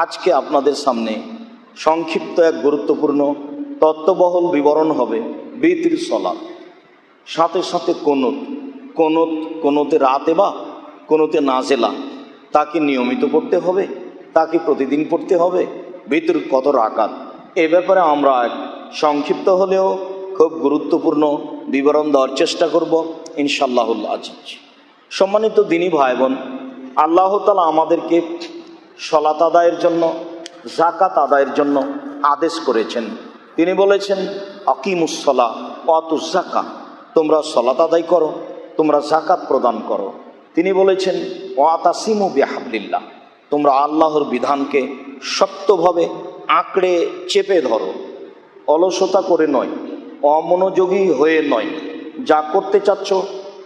আজকে আপনাদের সামনে সংক্ষিপ্ত এক গুরুত্বপূর্ণ তত্ত্ববহল বিবরণ হবে বিতির সলাপ সাথে সাথে কোনত কোনত, কোনোতে রাতে বা কোনোতে নাজেলা। তাকে নিয়মিত পড়তে হবে, তাকে প্রতিদিন পড়তে হবে ভিতর কত রাকাত এ ব্যাপারে আমরা এক সংক্ষিপ্ত হলেও খুব গুরুত্বপূর্ণ বিবরণ দেওয়ার চেষ্টা করব ইনশাল্লাহুল আজিজ। সম্মানিত দিনী ভাই বোন আল্লাহ তালা আমাদেরকে সলাত আদায়ের জন্য জাকাত আদায়ের জন্য আদেশ করেছেন। তিনি বলেছেন আকিমুসলা অতুজাকা তোমরা সলাত আদায় করো, তোমরা জাকাত প্রদান করো। তিনি বলেছেন, ওয়াতাসিমু বিহাবলিল্লাহ, তোমরা আল্লাহর বিধানকে শক্তভাবে আঁকড়ে চেপে ধরো। অলসতা করে নয়, অমনোযোগী হয়ে নয়। যা করতে চাচ্ছ,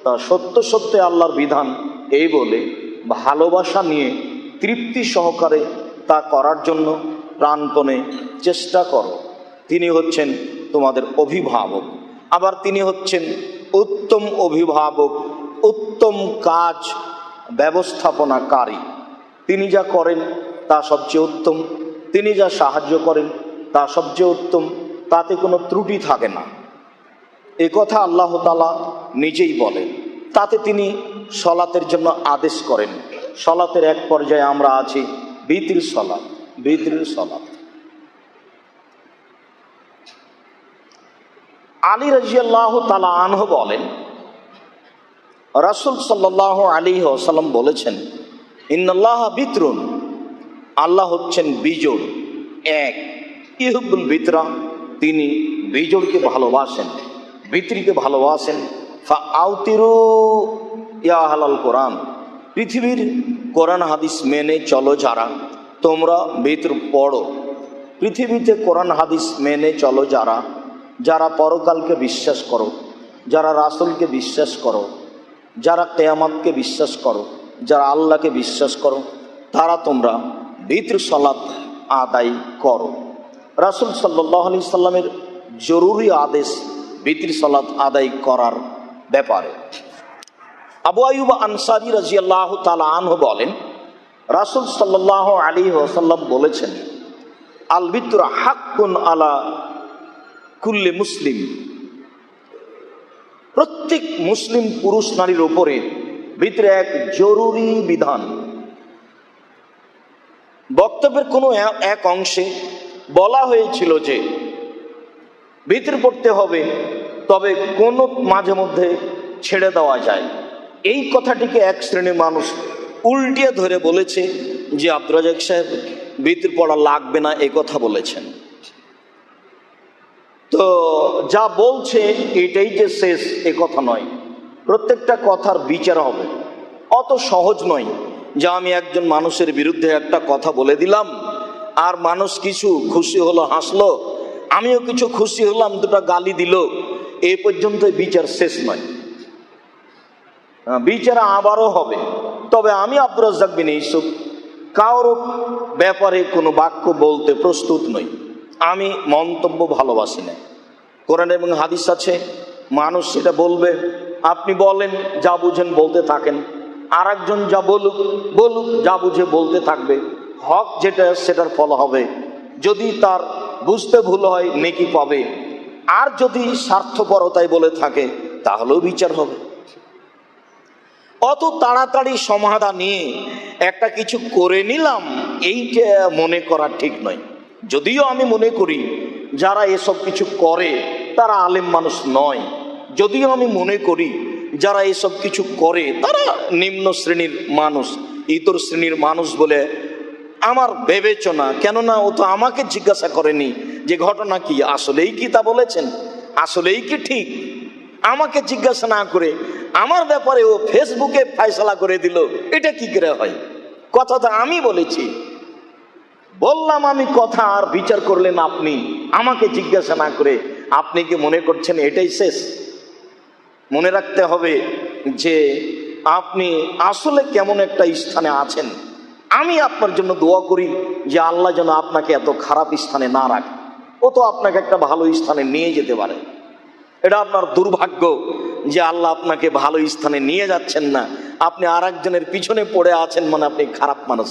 তা সত্য সত্যে আল্লাহর বিধান, এই বলে ভালোবাসা নিয়ে তৃপ্তি সহকারে তা করার জন্য প্রাণপণে চেষ্টা করো। তিনি হচ্ছেন তোমাদের অভিভাবক। আবার তিনি হচ্ছেন উত্তম অভিভাবক, উত্তম কাজ ব্যবস্থাপনাকারী। তিনি যা করেন তা সবচেয়ে উত্তম। তিনি যা সাহায্য করেন তা সবচেয়ে উত্তম। তাতে কোনো ত্রুটি থাকে না। এ কথা আল্লাহ নিজেই বলেন। তাতে তিনি সলাতের জন্য আদেশ করেন। সলাতের এক পর্যায়ে আমরা আছি বিতির সলাত বিতির সলাত আলী রাজিয়াল্লাহ তালা আনহ বলেন, রাসুল সাল্লাহ আলী ওসাল্লাম বলেছেন, ইন্নাল্লাহ বিতরুন আল্লাহ হচ্ছেন বিজোড়। এক ইহুবুল বিতরা, তিনি বিজোড়কে ভালোবাসেন, বিত্রিকে ভালোবাসেন। ফা আউতিরু ইয়া হালাল কোরআন। পৃথিবীর কোরআন হাদিস মেনে চলো যারা, তোমরা বিতর পড়ো। পৃথিবীতে কোরআন হাদিস মেনে চলো যারা যারা পরকালকে বিশ্বাস করো, যারা রাসুলকে বিশ্বাস করো, যারা কেয়ামাতকে বিশ্বাস করো, যারা আল্লাহকে বিশ্বাস করো, তারা তোমরা বিতর সলাৎ আদায় করো। রাসুল সাল্লাহ আলি সাল্লামের জরুরি আদেশ বিতির সলাৎ আদায় করার ব্যাপারে। আবু আয়ুব আনসারি রাজিয়াল্লাহ তালা আনহ বলেন, রাসুল সাল্লাহ আলী ওসাল্লাম বলেছেন, আল বিত্র হাক্কুন আলা কুল্লে মুসলিম। প্রত্যেক মুসলিম পুরুষ নারীর ওপরে ভিতরে এক জরুরি বিধান। বক্তব্যের কোনো এক অংশে বলা হয়েছিল যে, ভিতরে পড়তে হবে, তবে কোনো মাঝে মধ্যে ছেড়ে দেওয়া যায়। এই কথাটিকে এক শ্রেণির মানুষ উল্টিয়ে ধরে বলেছে যে আব্দুর রাজাক সাহেব ভিতর পড়া লাগবে না এ কথা বলেছেন। তো যা বলছে এটাই যে শেষ, এ কথা নয়। প্রত্যেকটা কথার বিচার হবে। অত সহজ নয় যা আমি একজন মানুষের বিরুদ্ধে একটা কথা বলে দিলাম, আর মানুষ কিছু খুশি হলো, হাসলো, আমিও কিছু খুশি হলাম, দুটো গালি দিল, এ পর্যন্ত বিচার শেষ নয়। বিচার আবারও হবে। তবে আমি আব্দুর বিন ইসুফ কারোর ব্যাপারে কোনো বাক্য বলতে প্রস্তুত নই। আমি মন্তব্য ভালোবাসি না। কোরআন এবং হাদিস আছে, মানুষ সেটা বলবে। আপনি বলেন, যা বুঝেন বলতে থাকেন। আর একজন যা বলুক বলুক, যা বুঝে বলতে থাকবে। হক যেটা, সেটার ফল হবে। যদি তার বুঝতে ভুল হয়, নেকি পাবে। আর যদি স্বার্থপরতায় বলে থাকে, তাহলেও বিচার হবে। অত তাড়াতাড়ি সমাধা নিয়ে একটা কিছু করে নিলাম, এইটা মনে করা ঠিক নয়। যদিও আমি মনে করি, যারা এসব কিছু করে, তারা আলেম মানুষ নয়। যদিও আমি মনে করি, যারা এসব কিছু করে, তারা নিম্ন শ্রেণির মানুষ, ইতর শ্রেণির মানুষ বলে আমার বিবেচনা। কেননা, ও তো আমাকে জিজ্ঞাসা করেনি যে ঘটনা কি। আসলেই কি তা বলেছেন? আসলেই কি ঠিক? আমাকে জিজ্ঞাসা না করে আমার ব্যাপারে ও ফেসবুকে ফাইসলা করে দিল। এটা কি করে হয়? কথা তো আমি বলেছি। বললাম আমি কথা আর বিচার করলেন আপনি। আমাকে জিজ্ঞাসা না করে আপনি কি মনে করছেন এটাই শেষ? মনে রাখতে হবে যে আপনি আসলে কেমন একটা স্থানে আছেন। আমি আপনার জন্য দোয়া করি যে আল্লাহ যেন আপনাকে এত খারাপ স্থানে না রাখে। ও তো আপনাকে একটা ভালো স্থানে নিয়ে যেতে পারে। এটা আপনার দুর্ভাগ্য। যে আল্লাহ আপনাকে ভালো স্থানে নিয়ে যাচ্ছেন না। আপনি আর একজনের পিছনে পড়ে আছেন মানে আপনি খারাপ মানুষ।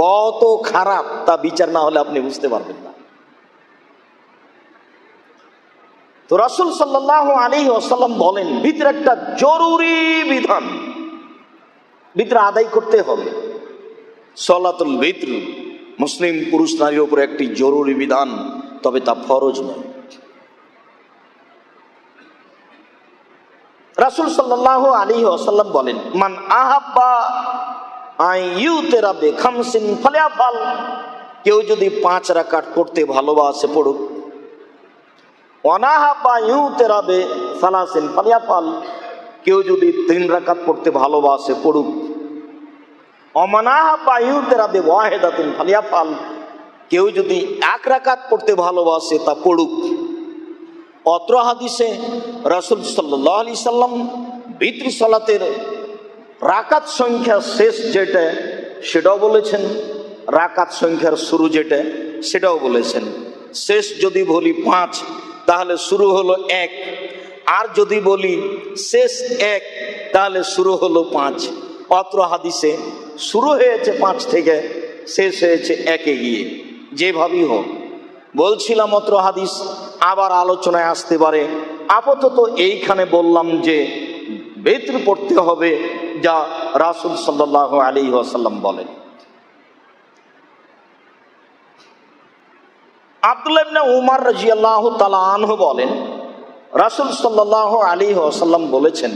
কত খারাপ তা বিচার না হলে আপনি বুঝতে পারবেন না। তো রাসুল সাল্লাহ আলী আসাল্লাম বলেন, ভিতরে একটা জরুরি বিধান। ভিতরে আদায় করতে হবে। সলাতুল ভিতর মুসলিম পুরুষ নারীর উপরে একটি জরুরি বিধান, তবে তা ফরজ নয়। রাসুল সাল্লাহ আলী আসাল্লাম বলেন, মান আহাব্বা আই ইউ তেরা বেখামসিন ফালিয়া ফাল কেউ যদি পাঁচ রাকাট পড়তে ভালোবাসে পড়ুক অনাহাব্বা ইউ তেরাবে সালাসিন ফাল কেউ যদি তিন রাকাত পড়তে ভালোবাসে পড়ুক অমানাহাব্বা ইউ তেরাবে ওয়াহেদাতিন ফালিয়া ফাল কেউ যদি এক রাকাত পড়তে ভালোবাসে তা পড়ুক অত্র হাদিসে রাসুল সাল্লাহ আলি সাল্লাম বিত্রি সালাতের রাকাত সংখ্যা শেষ যেটা, সেটাও বলেছেন। রাকাত সংখ্যার শুরু যেটা, সেটাও বলেছেন। শেষ যদি বলি পাঁচ, তাহলে শুরু হলো এক। আর যদি বলি শেষ এক, তাহলে শুরু হলো পাঁচ। অত্র হাদিসে শুরু হয়েছে পাঁচ থেকে, শেষ হয়েছে একে গিয়ে। যেভাবেই হোক, বলছিলাম অত্র হাদিস আবার আলোচনায় আসতে পারে। আপাতত এইখানে বললাম যে, বেতর পড়তে হবে যা রাসুল সাল্লাহ আলী আসাল্লাম বলেন। আবদুল্লাহ উমার রাজি আল্লাহ তালাহ বলেন, রাসুল সাল্লাহ আলী আসাল্লাম বলেছেন,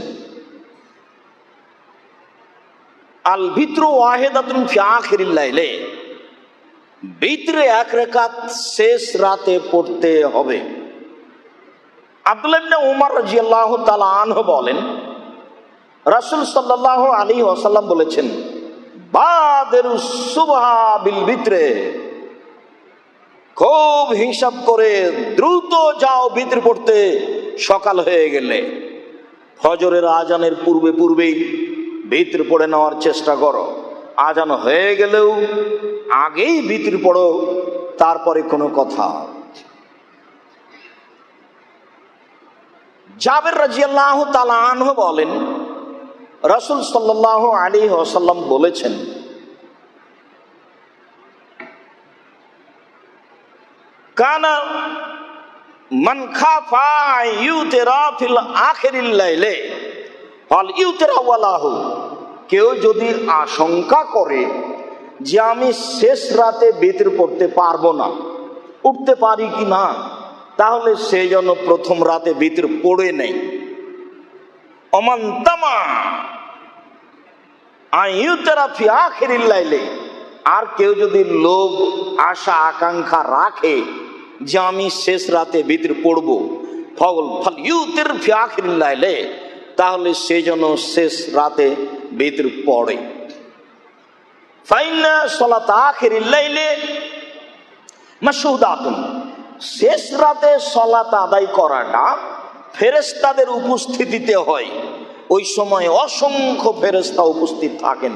আল ভিত্র ওয়াহেদাতুন ফি আখিরিল লাইলে, ভিতরে এক রেখাত শেষ রাতে পড়তে হবে। আব্দুল্লাহ উমার রাজিয়াল্লাহ তালা আনহ বলেন, রাসুল সাল্লাহ আলী ওসাল্লাম বলেছেন ভিতরে খুব হিসাব করে দ্রুত যাও ভিতরে পড়তে, সকাল হয়ে গেলে। ফজরের আজানের পূর্বে পূর্বেই ভিতরে পড়ে নেওয়ার চেষ্টা করো। আজান হয়ে গেলেও আগেই ভিতর পড়ো, তারপরে কোনো কথা। জাবের রাজিয়াল্লাহ তালা বলেন, রসুল সাল্লাহ আলী ওসাল্লাম বলেছেন, কানা মান খাফা ইউতেরা ফিল আখেরিল লাইলে, ফল ইউতেরা ওয়ালাহু, কেউ যদি আশঙ্কা করে যে আমি শেষ রাতে বেতর পড়তে পারব না, উঠতে পারি কি না? তাহলে সে যেন প্রথম রাতে বেতর পড়ে নেই। লাইলে। আর কেউ যদি লোভ, আশা, আকাঙ্ক্ষা রাখে যে আমি শেষ রাতে ভিতর পড়ব ফল ফল ইউতের ফি আখেরিল লাইলে, তাহলে সে যেন শেষ রাতে ভিতর পড়ে। ফাইনা সলাত আখেরিল লাইলে মাসুদাতুন শেষ রাতে সলাত আদায় করাটা ফেরেস্তাদের উপস্থিতিতে হয়। ওই সময় অসংখ্য ফেরেস্তা উপস্থিত থাকেন।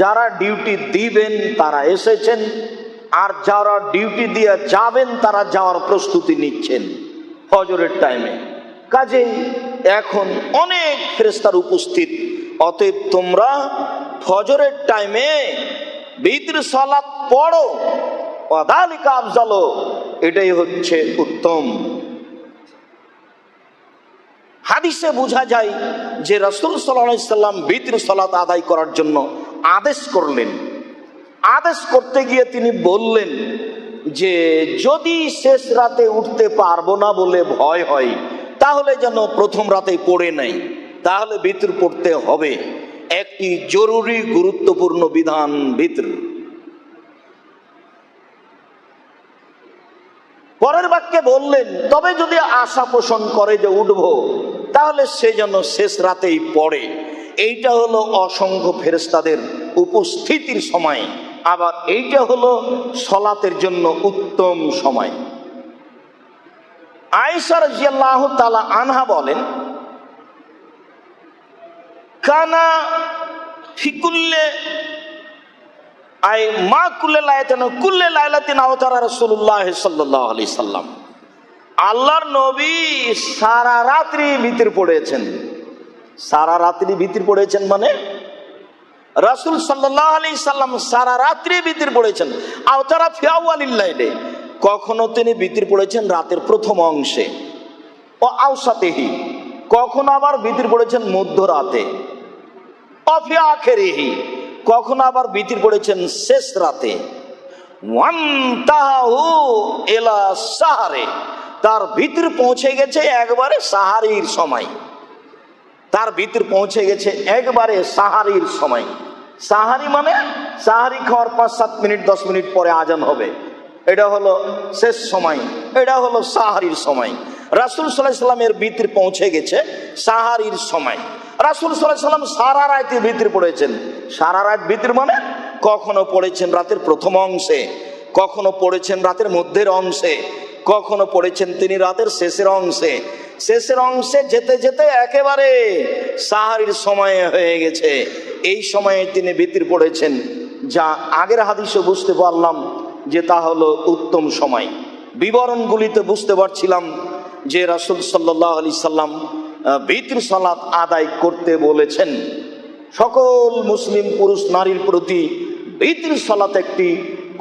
যারা ডিউটি দিবেন তারা এসেছেন, আর যারা ডিউটি দিয়ে যাবেন তারা যাওয়ার প্রস্তুতি নিচ্ছেন ফজরের টাইমে কাজেই এখন অনেক ফেরেস্তার উপস্থিত। অতএব তোমরা ফজরের টাইমে বিদ্র সলাৎ পড়ো অদালিকা আফজালো। এটাই হচ্ছে উত্তম। হাদিসে বোঝা যায় যে রসুল সাল্লাম বিদ্র সলাত আদায় করার জন্য আদেশ করলেন। আদেশ করতে গিয়ে তিনি বললেন যে, যদি শেষ রাতে উঠতে পারব না বলে ভয় হয়, তাহলে যেন প্রথম রাতে পড়ে নেই, তাহলে ভিতর পড়তে হবে। একটি জরুরি, গুরুত্বপূর্ণ বিধান ভিতর পরের বাক্যে বললেন, তবে যদি আশা পোষণ করে যে উঠব, তাহলে সে যেন শেষ রাতেই পড়ে। এইটা হলো অসংখ্য ফেরেস্তাদের উপস্থিতির সময়। আবার এইটা হলো সলাতের জন্য উত্তম সময়। আয়সার জিয়াল্লাহ তালা আনহা বলেন, কানা ফিকুল্লে আই মা কুল্লে লায়তেন কুল্লে লাইলাতিন আওতারা রাসূলুল্লাহ সাল্লাল্লাহু আলাইহি সাল্লাম। আল্লাহর নবী সারা রাত্রি ভিতর পড়েছেন। সারা রাত্রি ভিতর পড়েছেন মানে? রাসুল সাল্লাহ আলি সাল্লাম সারা রাত্রি বিতির পড়েছেন। আওতারা ফিয়াউ আলিল্লাইলে কখনো তিনি বিতির পড়েছেন রাতের প্রথম অংশে। ও আওসাতেহি। কখনো আবার বিতির পড়েছেন মধ্যরাতে। অফিয়া আখেরেহি। কখনো আবার বিতির পড়েছেন শেষ রাতে? এলা সাহারে। তার ভিতর পৌঁছে গেছে একবারে সাহারির সময়। তার ভিতর পৌঁছে গেছে একবারে সাহারির সময়। সাহারি মানে সাহারি খাওয়ার পাঁচ, সাত মিনিট, দশ মিনিট পরে আজান হবে। এটা হলো শেষ সময়। এটা হলো সাহারির সময়। রাসুল সাল্লাহ সাল্লামের ভিতর পৌঁছে গেছে সাহারির সময়। রাসুল সাল্লাম সারা রাতে ভিতর পড়েছেন। সারা রাত ভিতর মানে কখনো পড়েছেন রাতের প্রথম অংশে, কখনো পড়েছেন রাতের মধ্যের অংশে, কখনো পড়েছেন তিনি রাতের শেষের অংশে। শেষের অংশে যেতে যেতে একেবারে সাহারির সময়ে হয়ে গেছে। এই সময়ে তিনি ভীতির পড়েছেন। যা আগের হাদিসে বুঝতে পারলাম যে তা হলো উত্তম সময়। বিবরণগুলিতে বুঝতে পারছিলাম যে রাসুল সাল্লাহ আলি সাল্লাম ভিতির সালাত আদায় করতে বলেছেন। সকল মুসলিম পুরুষ নারীর প্রতি ভিতির সালাত একটি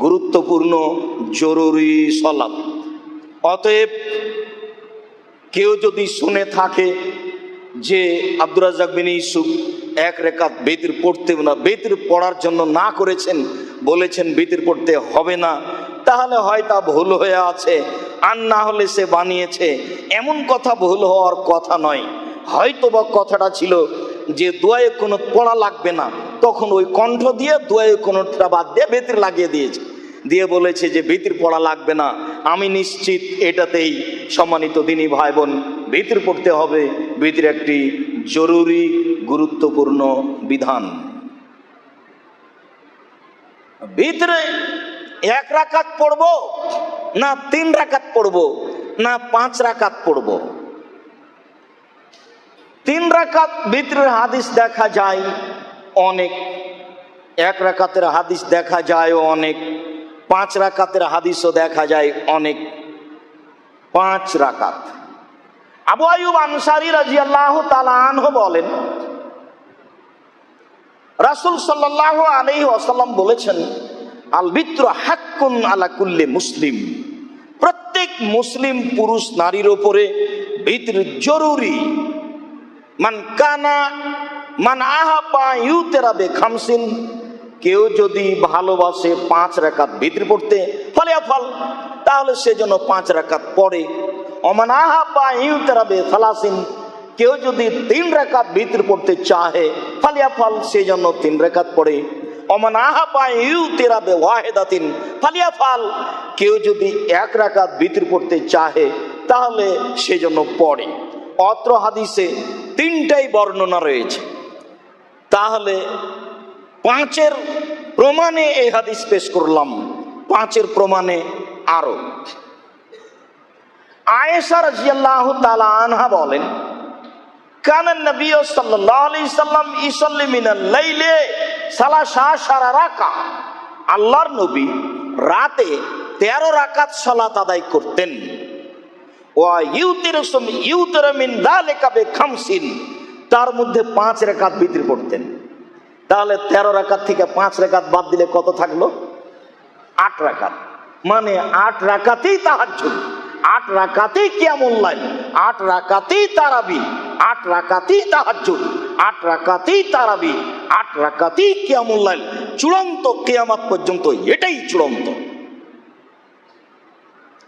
গুরুত্বপূর্ণ, জরুরি সলাপ অতএব কেউ যদি শুনে থাকে যে আব্দুর রাজাক বিন ইসুফ এক রেখাত বেতির পড়তে না, বেতির পড়ার জন্য না করেছেন, বলেছেন বেতির পড়তে হবে না, তাহলে হয় তা ভুল হয়ে আছে। আর না হলে সে বানিয়েছে। এমন কথা ভুল হওয়ার কথা নয়। হয়তো বা কথাটা ছিল যে, দোয়ায়ে কোনো পড়া লাগবে না। তখন ওই কণ্ঠ দিয়ে দোয়ায়ে কোনোটা বাদ দিয়ে বেতির লাগিয়ে দিয়েছে। দিয়ে বলেছে যে, ভীতির পড়া লাগবে না। আমি নিশ্চিত এটাতেই সম্মানিত দিনী ভাই বোন ভীতির পড়তে হবে। ভীতির একটি জরুরি, গুরুত্বপূর্ণ বিধান। ভিতরে এক রাকাত পড়ব না তিন রাকাত পড়ব, না পাঁচ রাকাত পড়ব। তিন রাকাত ভিতরের হাদিস দেখা যায়, অনেক। এক রাকাতের হাদিস দেখা যায়, অনেক। পাঁচ রাকাতের হাদিসও দেখা যায়, অনেক। পাঁচ রাকাত। আবু আয়ুব আনসারি রাজি আল্লাহ তালাহ বলেন, রাসুল সাল্লাহ আলহি আসাল্লাম বলেছেন আল বিত্র হাক্কুন আলা কুল্লে মুসলিম। প্রত্যেক মুসলিম পুরুষ নারীর ওপরে ভিতর জরুরি। মান কানা, মান আহা পা ইউ তেরাবে খামসিন, কেউ যদি ভালোবাসে পাঁচ রাকাত ভিতরে পড়তে, ফলে ফল তাহলে সে যেন পাঁচ রাকাত পড়ে। অমান আহা পা ইউ তেরাবে ফালাসিন কেউ যদি তিন রেখাত ভিতরে পড়তে চাহে ফালিয়া ফল সে জন্য তিন রেখাত পড়ে। অমান আহা পা ইউ তেরাবে ওয়াহেদাতিন, ফালিয়া ফাল। কেউ যদি এক রাকাত ভিতরে পড়তে চাহে, তাহলে সে জন্য পড়ে। অত্র হাদিসে তিনটাই বর্ণনা রয়েছে। তাহলে পাঁচের প্রমাণে এই হাদিস পেশ করলাম। পাঁচের প্রমাণে আরও। আয়েশা রাজিয়াল্লাহ তালা আনহা বলেন, কানান নবী সাল্লাল্লাহু আলাইহি সাল্লাম ইসাল্লি মিনাল সালাসা সারা আল্লাহর নবী রাতে তেরো রাকাত সালাত আদায় করতেন। তার মধ্যে পাঁচ রেখাত বিক্রি করতেন তাহলে তেরো রাকাত থেকে পাঁচ রেখাত বাদ দিলে কত থাকল? আট রাকাত। মানে আট রাকাতেই তাহাজ্জুদ। আট রাকাতেই কিয়ামুল লাইল, আট রাকাতেই তারাবি, আট রাকাতেই তাহাজ্জুদ, আট রাকাতেই তারাবি, আট রাকাতেই কিয়ামুল লাইল। চূড়ান্ত কিয়ামত পর্যন্ত এটাই চূড়ান্ত।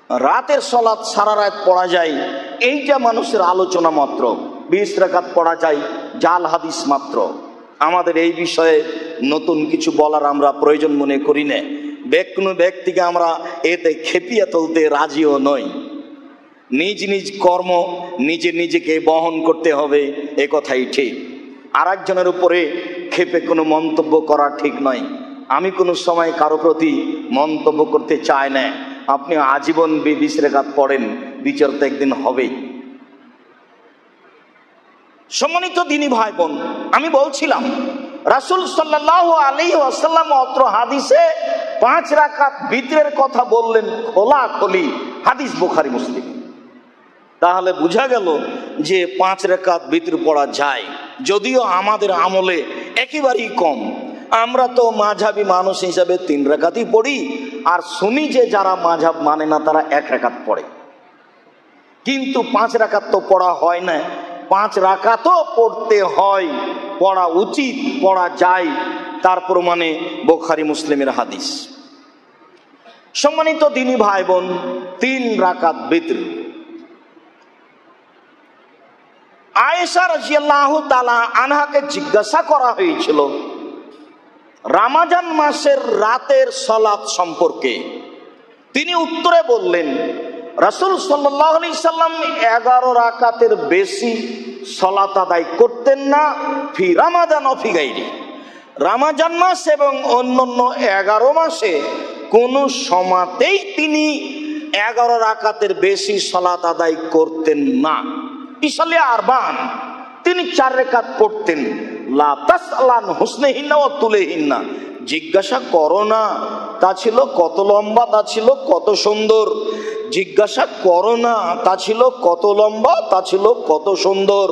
রাতের সলাৎ সারা রাত পড়া যায়, এইটা মানুষের আলোচনা মাত্র। বিশ রাকাত পড়া যায়, জাল হাদিস মাত্র। আমাদের এই বিষয়ে নতুন কিছু বলার আমরা প্রয়োজন মনে করি না। কোনো ব্যক্তিকে আমরা এতে খেপিয়ে তুলতে রাজিও নই। নিজ নিজ কর্ম নিজে নিজেকে বহন করতে হবে, এ কথাই ঠিক। আর একজনের উপরে ক্ষেপে কোনো মন্তব্য করা ঠিক নয়। আমি কোনো সময় কারও প্রতি মন্তব্য করতে চাই না। আপনি আজীবন বিবিস রেখাত পড়েন, বিচার তো একদিন হবেই। সম্মানিত দিনী ভাই বোন আমি বলছিলাম, রাসুল সাল্লাহ আলী আসাল্লাম অত্র হাদিসে পাঁচ রাকাত ভিতরের কথা বললেন খোলা খলি হাদিস বোখারি, মুসলিম। তাহলে বোঝা গেল যে পাঁচ রেখাত ভিতর পড়া যায়। যদিও আমাদের আমলে একেবারেই কম। আমরা তো মাঝাবি মানুষ হিসাবে তিন রেখাতই পড়ি, আর শুনি যে যারা মাঝাব মানে না, তারা এক রেখাত পড়ে। কিন্তু পাঁচ রাকাত তো পড়া হয় না। পাঁচ রাকাতও পড়তে হয়, পড়া উচিত, পড়া যায়। তার প্রমাণে বোখারি মুসলিমের হাদিস। সম্মানিত দিনী ভাই বোন, তিন রাকাত বিত্র আয়েশা রাজিয়াল্লাহ তালা আনহাকে জিজ্ঞাসা করা হয়েছিল, রামাজান মাসের রাতের সলাৎ সম্পর্কে। তিনি উত্তরে বললেন, রাসুল সাল্লি সাল্লাম এগারো রাকাতের বেশি সলাত আদায় করতেন না, ফি রামাজান অফিগাইরি রামাজান মাস এবং অন্যান্য এগারো মাসে কোনো সমাতেই তিনি এগারো রাকাতের বেশি সলাত আদায় করতেন না। ইসালে আরবান। তিনি চার রেখাত পড়তেন। লাতাস আলান হুসনেহিনা ও তুলেহিনা জিজ্ঞাসা করো না, তা ছিল কত লম্বা, তা ছিল কত সুন্দর। জিজ্ঞাসা করো না, তা ছিল কত লম্বা, তা ছিল কত সুন্দর।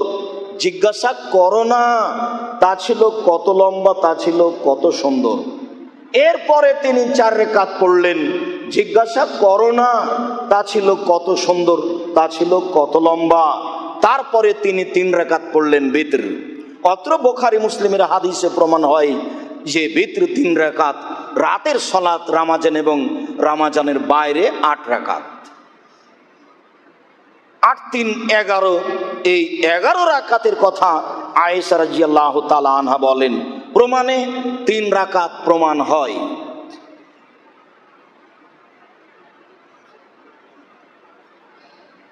জিজ্ঞাসা করো না, তা ছিল কত লম্বা, তা ছিল কত সুন্দর। এরপরে তিনি চার রেখাত পড়লেন। জিজ্ঞাসা করো না, তা ছিল কত সুন্দর, তা ছিল কত লম্বা। তারপরে তিনি তিন রেখাত পড়লেন বিত্র। অত্র বোখারি মুসলিমের হাদিসে প্রমাণ হয় যে বিত্র তিন রেখাত, রাতের সলাৎ রামাজান এবং রামাজানের বাইরে আট রাকাত আট তিন এগারো, এই এগারো রাকাতের কথা আয়েশা রাজিয়াল্লাহ তালা আনহা বলেন। প্রমাণে তিন রাকাত প্রমাণ হয়।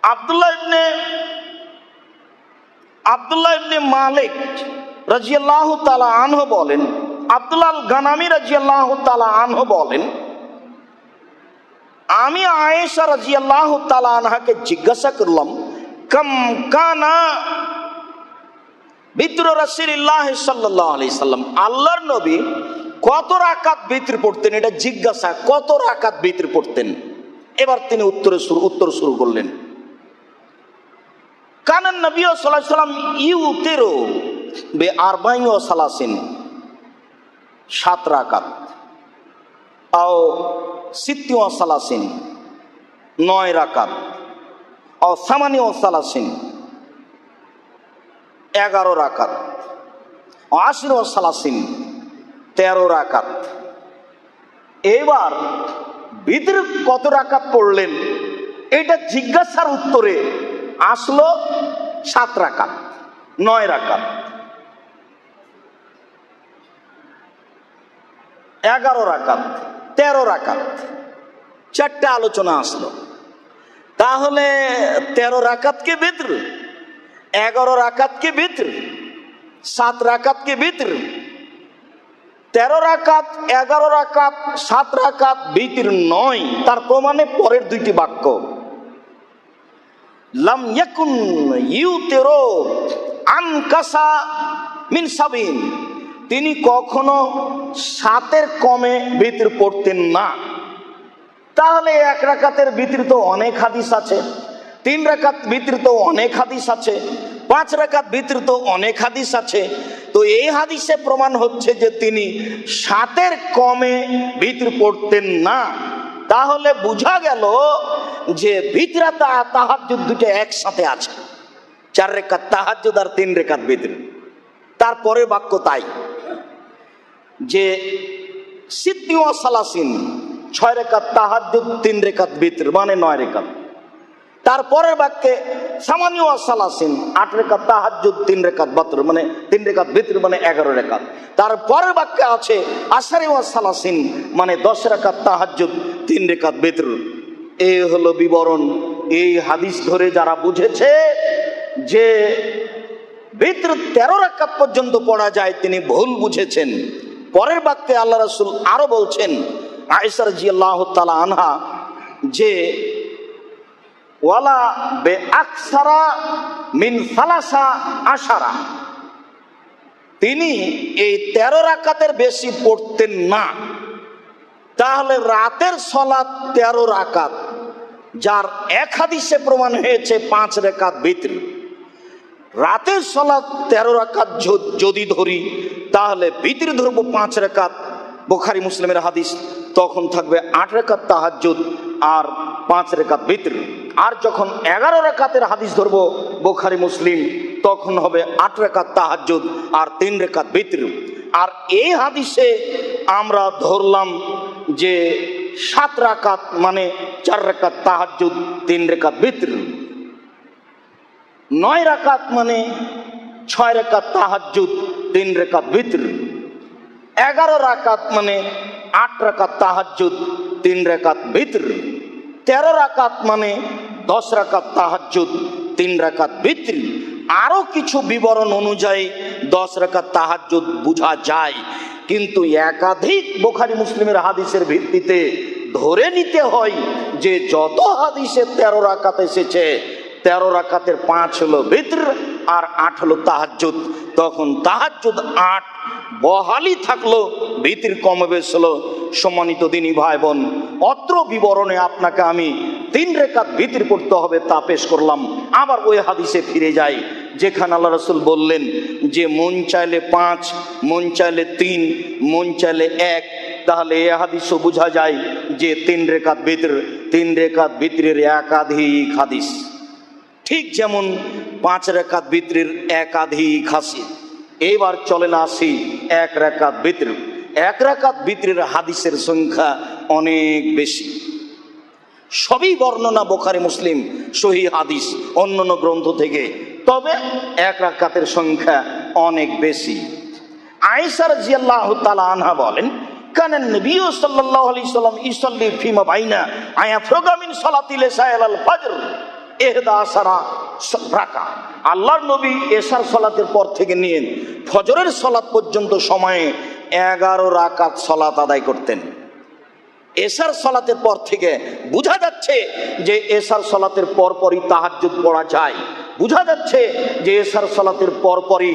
আব্দুল্লাহ ইবনে আব্দুল্লাহ ইবনে মালিক রাজিয়াল্লাহ তালা আনহ বলেন, আব্দুল্লাহ গানামি রাজিয়াল্লাহ তালা আনহ বলেন, আমি আয়েশা রাজিয়াল্লাহ তালা আনহাকে জিজ্ঞাসা করলাম, কম কানা বিত্র রাসিল্লাহ সাল্লাহ আলি সাল্লাম, আল্লাহর নবী কত রাকাত বিত্র পড়তেন? এটা জিজ্ঞাসা, কত রাকাত বিত্র পড়তেন? এবার তিনি উত্তরে শুরু উত্তর শুরু করলেন। কানান নবী সাল্লাহ সাল্লাম ইউ তেরো বে আরবাইন ও সালাসিন, সাত রাকাত। আও সিত্তি ও সালাসিন, নয় রাকাত। ও সামানি ও সালাসিন, এগারো রাকাত। আশির ও সালাসিন, তেরো রাকাত। এবার ভিতরে কত রাকাত পড়লেন? এটা জিজ্ঞাসার উত্তরে আসলো সাত রাকাত, নয় রাকাত, এগারো রাকাত, তেরো রাকাত, চারটে আলোচনা আসলো। তাহলে তেরো রাকাতকে ভিতর? এগারো রাকাতকে ভিতর? সাত রাকাতকে ভিতর? তেরো রাকাত, এগারো রাকাত, সাত রাকাত, ভিতর নয়। তার প্রমাণে পরের দুইটি বাক্য। লাম ইয়াকুন ইউতেরো আনকাসা মিন সাবিন। তিনি কখনো সাতের কমে ভিতর পড়তেন না। তাহলে এক রাকাতের ভিতর তো অনেক হাদিস আছে, তিন রাকাত তো অনেক হাদিস আছে, পাঁচ রাকাত ভিতর তো অনেক হাদিস আছে। তো এই হাদিসে প্রমাণ হচ্ছে যে তিনি সাতের কমে ভিতর পড়তেন না। তাহলে বোঝা গেল যে ভিতরাতা তাহাজ্জুদ দুটো একসাথে আছে। চার রেখাত তাহাজ্জুদ আর তিন রেখাত ভিতর। তারপরে বাক্য তাই। যে সিদ্ধি ও সালাসিন, ছয় রেখাত তাহাজ্জুদ, তিন রেখাত ভিতর মানে নয় রেখাত তারপরের বাক্যে সামানীয় সালাসিন, আট রেখাত তাহাজ্জুদ, তিন রেখাত বাতর মানে তিন রেখাত ভিতর মানে এগারো রেখাত তারপরের বাক্যে আছে ওয়া সালাসিন মানে দশ রেখাত তাহাজ্জুদ, তিন রেখাত ভিতর। এই হলো বিবরণ। এই হাদিস ধরে যারা বুঝেছে যে ভিতর তেরো রাকাত পর্যন্ত পড়া যায়, তিনি ভুল বুঝেছেন। পরের বাক্যে আল্লাহ রাসুল আরও বলছেন আয়সার জি আল্লাহ তালা আনহা, যে ওয়ালা বে আকসারা মিন সালাসা আশারা। তিনি এই তেরো রাকাতের বেশি পড়তেন না। তাহলে রাতের সলাৎ তেরো রাকাত। যার এক হাদিসে প্রমাণ হয়েছে, পাঁচ রেখাত ভিতরে। রাতের সলাৎ তেরো রাকাত য- যদি ধরি, তাহলে বিতির ধরবো পাঁচ রেখাত। বোখারি মুসলিমের হাদিস, তখন থাকবে আট রেখাত তাহাজ্জুদ আর পাঁচ রেখাত বিতর আর যখন এগারো রেখাতের হাদিস ধরবো বোখারি মুসলিম, তখন হবে আট রেখাত তাহাজ্জুদ আর তিন রেখাত বিতর আর এই হাদিসে আমরা ধরলাম যে সাত রাকাত মানে চার রেখাত তাহাজ্জুদ, তিন রেখাত বিতর। নয় রাকাত মানে ছয় রেখাত তাহাজ্জুদ, তিন রেখাত বিতর। এগারো রাকাত মানে আট রাকাত তাহাজ্জুদ, তিন রেখাত বিতর। তেরো রাকাত মানে দশ রাকাত তাহাজ্জুদ, তিন রাকাত বিতর। আরও কিছু বিবরণ অনুযায়ী দশ রাকাত তাহাজ্জুদ বোঝা যায়। কিন্তু একাধিক বোখারি মুসলিমের হাদিসের ভিত্তিতে ধরে নিতে হয় যে যত হাদিসে তেরো রাকাত এসেছে, তেরো রাকাতের পাঁচ হলো বিতর আর আট হলো তাহাজ্জুদ। তখন তাহাজ্জুদ আট বহালি থাকল ভিতির কমে বেশ হলো। সম্মানিত দিনী ভাই বোন অত্র বিবরণে আপনাকে আমি তিন রেখাত ভিতির করতে হবে তা পেশ করলাম। আবার ওই হাদিসে ফিরে যাই। যেখানে আল্লাহ রসুল বললেন যে, মন চাইলে পাঁচ, মন চাইলে তিন, মন চাইলে এক। তাহলে এ হাদিসও বোঝা যায় যে, তিন রেখাত ভিতর, তিন রেখাত ভিতরের একাধিক হাদিস। ঠিক যেমন পাঁচ রেখাত ভিতরের একাধিক হাসি এইবার চলে না আসি এক রেখাত ভিতর। এক রেখাত ভিতরের হাদিসের সংখ্যা অনেক বেশি। সবই বর্ণনা বোখারি মুসলিম, সহি হাদিস, অন্যান্য গ্রন্থ থেকে। তবে এক রাকাতের সংখ্যা অনেক বেশি। আয়েসার জিয়াল্লাহ তালা আনহা বলেন কানেন নবী আল এহদা নবী সলাতের পর থেকে নিয়ে সলাত পর্যন্ত সময়ে এগারো রাকাত সলাত আদায় করতেন। এশার সলাতের পর থেকে বোঝা যাচ্ছে যে এশার সলাতের পরপরই তাহাজ্জুদ পড়া যায়। বোঝা যাচ্ছে যে এসার সলাতের পরপরই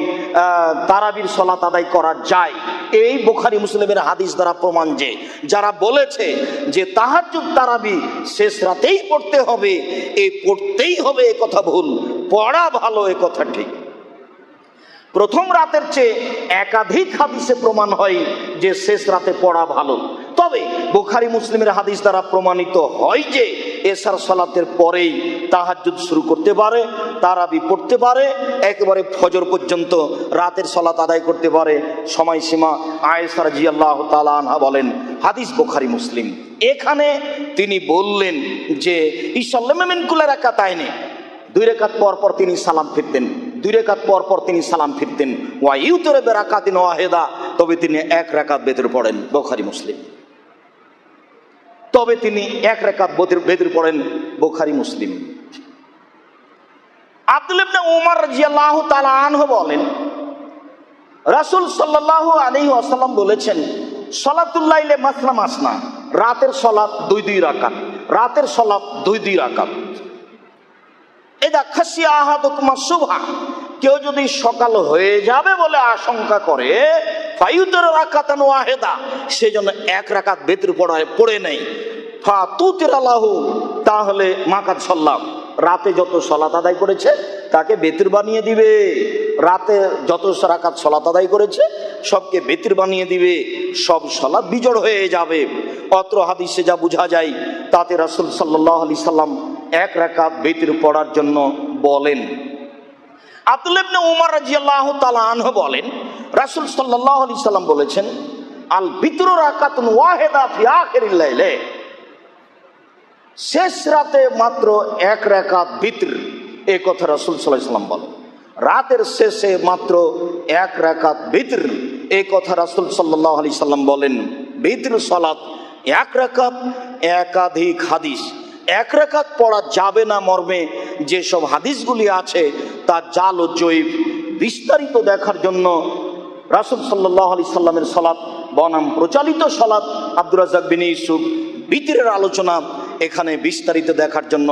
তারাবির সলাত আদায় করা যায়। এই বোখারি মুসলিমের হাদিস দ্বারা প্রমাণ যে, যারা বলেছে যে তাহার যুগ তারাবি শেষ রাতেই পড়তে হবে এই পড়তেই হবে এ কথা ভুল, পড়া ভালো এ কথা ঠিক। প্রথম রাতের চেয়ে একাধিক হাদিসে প্রমাণ হয় যে শেষ রাতে পড়া ভালো। তবে বোখারি মুসলিমের হাদিস দ্বারা প্রমাণিত হয় যে এসার সালাতের পরেই তাহাজ্জুদ শুরু করতে পারে, তারাবি পড়তে পারে, একেবারে ফজর পর্যন্ত রাতের সলাত আদায় করতে পারে। সময়সীমা আয়েসার জি আল্লাহ আনহা বলেন, হাদিস বোখারি মুসলিম। এখানে তিনি বললেন যে ইসাল্লামিন কুলের একা তাইনে দুই রেখাত পর পর তিনি সালাম ফিরতেন। দুই রেখাত পর পর তিনি সালাম ফিরতেন। ওয়া ইউতরে বেরাকাতিন ওয়াহেদা তবে তিনি এক রেখাত বেতর পড়েন বোখারি মুসলিম। তবে তিনি এক রেখাত বেতর পড়েন বোখারি মুসলিম। আব্দুল ইবনে উমর রাদিয়াল্লাহু তাআলা আনহু বলেন, রাসূল সাল্লাল্লাহু আলাইহি ওয়াসাল্লাম বলেছেন সলাতুল্লাইলে মাসনা মাসনা, রাতের সলাত দুই দুই রাকাত, রাতের সলাত দুই দুই রাকাত। খাসিয়া আহাদুকুমা শুভা। কেউ যদি সকাল হয়ে যাবে বলে আশঙ্কা করে ফায়ুতের রাকাতান ওয়াহেদা সেজন্য এক রাকাত বেতর পড়ায়, পড়ে নেই। ফা আল্লাহু তাহলে মাকাত সল্লাম, রাতে যত সলাত আদায় করেছে, তাকে বেতির বানিয়ে দিবে। রাতে যত রাকাত সলাত আদায় করেছে, সবকে বেতির বানিয়ে দিবে। সব সলাৎ বিজড় হয়ে যাবে। অত্র হাদিসে যা বোঝা যায়, তাতে রাসুল সাল্লাল্লাহু আলাইহি সাল্লাম এক রাকাত বেতির পড়ার জন্য বলেন। আব্দুল ইবনে উমর তাআলা আনহু বলেন, রাসূল সাল্লাল্লাহু আলাইহি সাল্লাম বলেছেন, আল বিতরু রাকাতুন ওয়াহিদা ফি আখিরিল লাইলে। শেষ রাতে মাত্র এক রাকাত বিতর এই কথা রাসূল সাল্লাল্লাহু সাল্লাম বলেন। রাতের শেষে মাত্র এক রাকাত বিতর এই কথা রাসূল সাল্লাল্লাহু আলাইহি সাল্লাম বলেন। বিতর সালাত এক রাকাত, একাধিক হাদিস। এক রেখাত পড়া যাবে না মর্মে, যেসব হাদিসগুলি আছে, তা জাল ও জৈব বিস্তারিত দেখার জন্য রাসুল সাল্লাহ আলি সাল্লামের সলাৎ বনাম প্রচালিত সলাৎ আব্দুর রাজাক বিন ইসুফ বিতিরের আলোচনা এখানে বিস্তারিত দেখার জন্য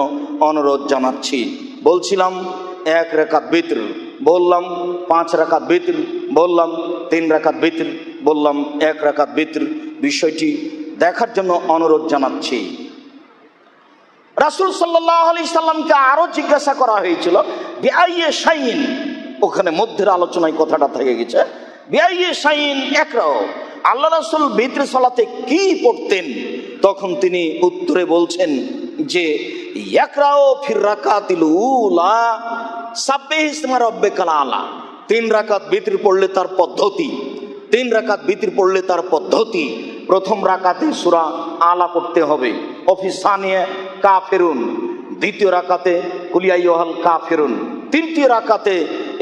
অনুরোধ জানাচ্ছি। বলছিলাম, এক রেখাত বিতর, বললাম, পাঁচ রেখাত বিতর, বললাম, তিন রেখাত বিতর, বললাম, এক রেখাত বিতর বিষয়টি দেখার জন্য অনুরোধ জানাচ্ছি। রাসুল সাল্লামকে আরও জিজ্ঞাসা করা হয়েছিল ওখানে মধ্যের আলোচনায় কথাটা থেকে গেছে আল্লাহ রাসূল বিতরে সালাতে কি পড়তেন? তখন তিনি উত্তরে বলছেন যে তিন রাকাত বিতর পড়লে তার পদ্ধতি, তিন রাকাত বিতির পড়লে তার পদ্ধতি প্রথম রাকাতে সুরা আলা পড়তে হবে। অফিসানিয়ে কা ফেরুন দ্বিতীয় রাকাতে কুলিয়াইহাল কা ফেরুন তৃতীয় রাকাতে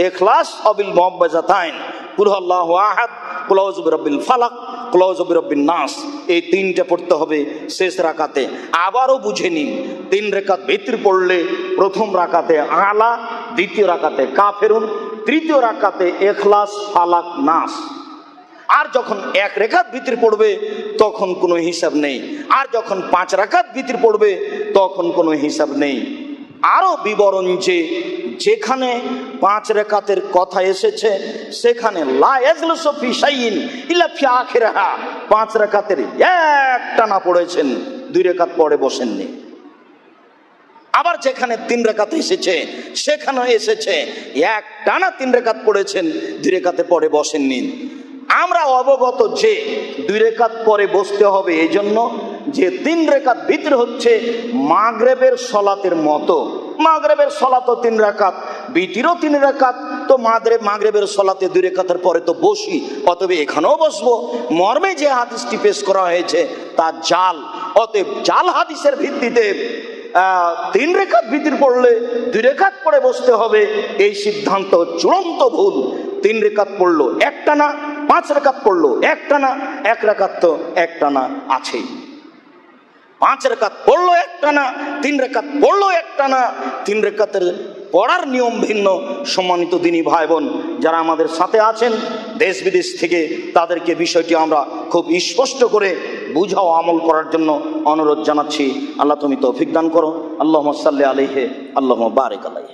এখলাস অবিল মোহাম্মজাতাইন কুলহাল্লাহ আহাদ কুলাউজুব রব্বিল ফালাক কুলাউজুব রব্বিন নাস। এই তিনটা পড়তে হবে শেষ রাকাতে। আবারও বুঝে নিন, তিন রেখাত ভিতর পড়লে প্রথম রাকাতে আলা, দ্বিতীয় রাকাতে কা ফেরুন তৃতীয় রাকাতে এখলাস ফালাক, নাস। আর যখন এক রেখাত ভিতর পড়বে, তখন কোনো হিসাব নেই। আর যখন পাঁচ রাখাত ভিতর পড়বে, তখন কোনো হিসাব নেই। আরও বিবরণ যে যেখানে পাঁচ রেখাতের কথা এসেছে, সেখানে পাঁচ রেখাতের একটা না পড়েছেন, দুই রেখাত পড়ে বসেননি। আবার যেখানে তিন রেখাত এসেছে সেখানে এসেছে এক টানা তিন রেখাত পড়েছেন, দুই রেখাতে পরে বসেননি। আমরা অবগত যে দুই রেখাত পরে বসতে হবে এই জন্য যে তিন রেখাত ভিতরে হচ্ছে মাগরেবের সলাতের মতো। মাগরেবের সলাতও তিন রাকাত বিটিরও তিন রাকাত তো মাগরেব মাগরেবের সলাতে দুই রেখাতের পরে তো বসি অতবে এখানেও বসবো। মর্মে যে হাদিসটি পেশ করা হয়েছে, তা জাল। অতএব জাল হাদিসের ভিত্তিতে তিন রেখাত ভিতর পড়লে দুই রেখাত পরে বসতে হবে, এই সিদ্ধান্ত চূড়ান্ত ভুল। তিন রেখাত পড়ল একটা না পাঁচ রেখাত পড়ল একটা না এক রেখাত তো একটা না আছেই। পাঁচ রেখাত পড়ল একটা না তিন রেখাত পড়ল একটা না তিন রেখাতের পড়ার নিয়ম ভিন্ন, সম্মানিত দিনী ভাই বোন যারা আমাদের সাথে আছেন, দেশ বিদেশ থেকে তাদেরকে বিষয়টি আমরা খুব স্পষ্ট করে বুঝাও, আমল করার জন্য অনুরোধ জানাচ্ছি। আল্লাহ তুমি তৌফিক দান করো। আল্লাহ সাল্লি আলহে আল্লাহ বারেক আলাই